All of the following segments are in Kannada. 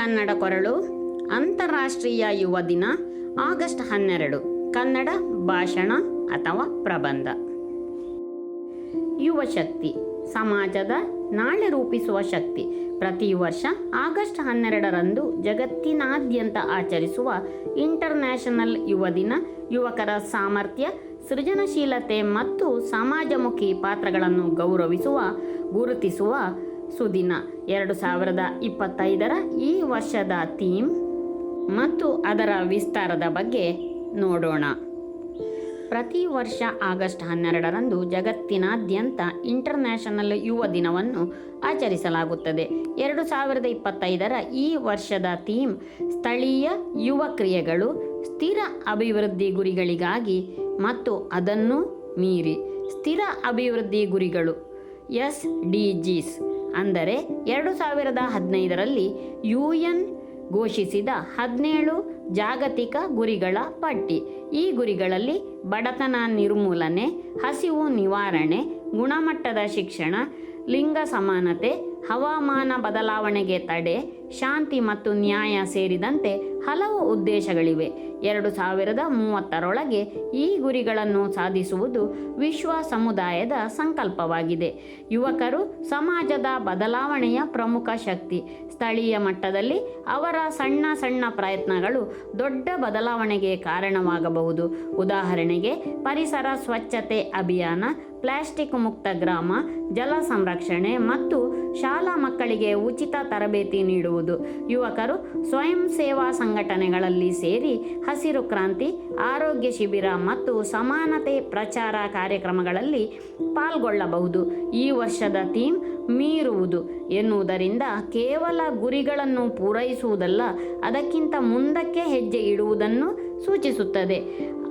ಕನ್ನಡ ಕೊರಳು, ಅಂತಾರಾಷ್ಟ್ರೀಯ ಯುವ ದಿನ, ಆಗಸ್ಟ್ ಹನ್ನೆರಡು, ಕನ್ನಡ ಭಾಷಣ ಅಥವಾ ಪ್ರಬಂಧ. ಯುವ ಶಕ್ತಿ, ಸಮಾಜದ ನಾಳೆ ರೂಪಿಸುವ ಶಕ್ತಿ. ಪ್ರತಿ ವರ್ಷ ಆಗಸ್ಟ್ ಹನ್ನೆರಡರಂದು ಜಗತ್ತಿನಾದ್ಯಂತ ಆಚರಿಸುವ ಇಂಟರ್ನ್ಯಾಷನಲ್ ಯುವ ದಿನ, ಯುವಕರ ಸಾಮರ್ಥ್ಯ, ಸೃಜನಶೀಲತೆ ಮತ್ತು ಸಮಾಜಮುಖಿ ಪಾತ್ರಗಳನ್ನು ಗೌರವಿಸುವ, ಗುರುತಿಸುವ ಸುದಿನ. ಎರಡು ಸಾವಿರದ ಇಪ್ಪತ್ತೈದರ ಈ ವರ್ಷದ ಥೀಮ್ ಮತ್ತು ಅದರ ವಿಸ್ತಾರದ ಬಗ್ಗೆ ನೋಡೋಣ. ಪ್ರತಿ ವರ್ಷ ಆಗಸ್ಟ್ ಹನ್ನೆರಡರಂದು ಜಗತ್ತಿನಾದ್ಯಂತ ಇಂಟರ್ನ್ಯಾಷನಲ್ ಯುವ ದಿನವನ್ನು ಆಚರಿಸಲಾಗುತ್ತದೆ. ಎರಡು ಸಾವಿರದ ಇಪ್ಪತ್ತೈದರ ಈ ವರ್ಷದ ಥೀಮ್ ಸ್ಥಳೀಯ ಯುವ ಕ್ರಿಯೆಗಳು, ಸ್ಥಿರ ಅಭಿವೃದ್ಧಿ ಗುರಿಗಳಿಗಾಗಿ ಮತ್ತು ಅದನ್ನು ಮೀರಿ ಸ್ಥಿರ ಅಭಿವೃದ್ಧಿ ಗುರಿಗಳು, ಎಸ್ ಡಿ ಜಿಸ್ ಅಂದರೆ ಎರಡು ಸಾವಿರದ ಹದಿನೈದರಲ್ಲಿ ಯು ಎನ್ ಘೋಷಿಸಿದ ಹದಿನೇಳು ಜಾಗತಿಕ ಗುರಿಗಳ ಪಟ್ಟಿ. ಈ ಗುರಿಗಳಲ್ಲಿ ಬಡತನ ನಿರ್ಮೂಲನೆ, ಹಸಿವು ನಿವಾರಣೆ, ಗುಣಮಟ್ಟದ ಶಿಕ್ಷಣ, ಲಿಂಗ ಸಮಾನತೆ ಹವಾಮಾನ ಬದಲಾವಣೆಗೆ ತಡೆ, ಶಾಂತಿ ಮತ್ತು ನ್ಯಾಯ ಸೇರಿದಂತೆ ಹಲವು ಉದ್ದೇಶಗಳಿವೆ. ಎರಡು ಸಾವಿರದ ಮೂವತ್ತರೊಳಗೆ ಈ ಗುರಿಗಳನ್ನು ಸಾಧಿಸುವುದು ವಿಶ್ವ ಸಮುದಾಯದ ಸಂಕಲ್ಪವಾಗಿದೆ. ಯುವಕರು ಸಮಾಜದ ಬದಲಾವಣೆಯ ಪ್ರಮುಖ ಶಕ್ತಿ. ಸ್ಥಳೀಯ ಮಟ್ಟದಲ್ಲಿ ಅವರ ಸಣ್ಣ ಸಣ್ಣ ಪ್ರಯತ್ನಗಳು ದೊಡ್ಡ ಬದಲಾವಣೆಗೆ ಕಾರಣವಾಗಬಹುದು. ಉದಾಹರಣೆಗೆ, ಪರಿಸರ ಸ್ವಚ್ಛತೆ ಅಭಿಯಾನ, ಪ್ಲಾಸ್ಟಿಕ್ ಮುಕ್ತ ಗ್ರಾಮ, ಜಲ ಸಂರಕ್ಷಣೆ ಮತ್ತು ಶಾಲಾ ಮಕ್ಕಳಿಗೆ ಉಚಿತ ತರಬೇತಿ ನೀಡುವುದು. ಯುವಕರು ಸ್ವಯಂ ಸೇವಾ ಸಂಘಟನೆಗಳಲ್ಲಿ ಸೇರಿ ಹಸಿರು ಕ್ರಾಂತಿ, ಆರೋಗ್ಯ ಶಿಬಿರ ಮತ್ತು ಸಮಾನತೆ ಪ್ರಚಾರ ಕಾರ್ಯಕ್ರಮಗಳಲ್ಲಿ ಪಾಲ್ಗೊಳ್ಳಬಹುದು. ಈ ವರ್ಷದ ಥೀಮ್ ಮೀರುವುದು ಎನ್ನುವುದರಿಂದ ಕೇವಲ ಗುರಿಗಳನ್ನು ಪೂರೈಸುವುದಲ್ಲ, ಅದಕ್ಕಿಂತ ಮುಂದಕ್ಕೆ ಹೆಜ್ಜೆ ಇಡುವುದನ್ನು ಸೂಚಿಸುತ್ತದೆ.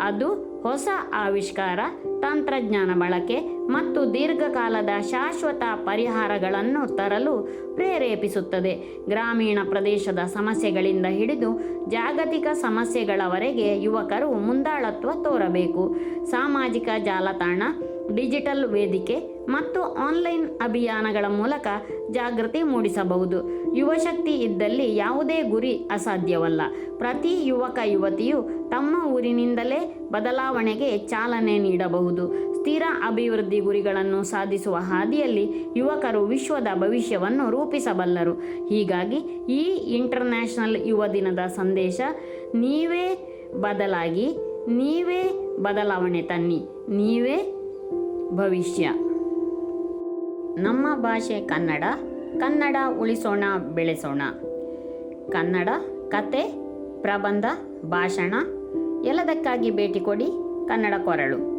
ಅದು ಹೊಸ ಆವಿಷ್ಕಾರ, ತಂತ್ರಜ್ಞಾನ ಬಳಕೆ ಮತ್ತು ದೀರ್ಘಕಾಲದ ಶಾಶ್ವತ ಪರಿಹಾರಗಳನ್ನು ತರಲು ಪ್ರೇರೇಪಿಸುತ್ತದೆ. ಗ್ರಾಮೀಣ ಪ್ರದೇಶದ ಸಮಸ್ಯೆಗಳಿಂದ ಹಿಡಿದು ಜಾಗತಿಕ ಸಮಸ್ಯೆಗಳವರೆಗೆ ಯುವಕರು ಮುಂದಾಳತ್ವ ತೋರಬೇಕು. ಸಾಮಾಜಿಕ ಜಾಲತಾಣ ಡಿಜಿಟಲ್ ವೇದಿಕೆ ಮತ್ತು ಆನ್ಲೈನ್ ಅಭಿಯಾನಗಳ ಮೂಲಕ ಜಾಗೃತಿ ಮೂಡಿಸಬಹುದು. ಯುವಶಕ್ತಿ ಇದ್ದಲ್ಲಿ ಯಾವುದೇ ಗುರಿ ಅಸಾಧ್ಯವಲ್ಲ. ಪ್ರತಿ ಯುವಕ ಯುವತಿಯು ತಮ್ಮ ಊರಿನಿಂದಲೇ ಬದಲಾವಣೆಗೆ ಚಾಲನೆ ನೀಡಬಹುದು. ಸ್ಥಿರ ಅಭಿವೃದ್ಧಿ ಗುರಿಗಳನ್ನು ಸಾಧಿಸುವ ಹಾದಿಯಲ್ಲಿ ಯುವಕರು ವಿಶ್ವದ ಭವಿಷ್ಯವನ್ನು ರೂಪಿಸಬಲ್ಲರು. ಹೀಗಾಗಿ ಈ ಇಂಟರ್ನ್ಯಾಷನಲ್ ಯುವ ದಿನದ ಸಂದೇಶ, ನೀವೇ ಬದಲಾಗಿ, ನೀವೇ ಬದಲಾವಣೆ ತನ್ನಿ, ನೀವೇ ಭವಿಷ್ಯ. ನಮ್ಮ ಭಾಷೆ ಕನ್ನಡ ಕನ್ನಡ ಉಳಿಸೋಣ, ಬೆಳೆಸೋಣ. ಕನ್ನಡ ಕತೆ, ಪ್ರಬಂಧ, ಭಾಷಣ, ಎಲ್ಲದಕ್ಕಾಗಿ ಭೇಟಿ ಕೊಡಿ ಕನ್ನಡ ಕೊರಳು.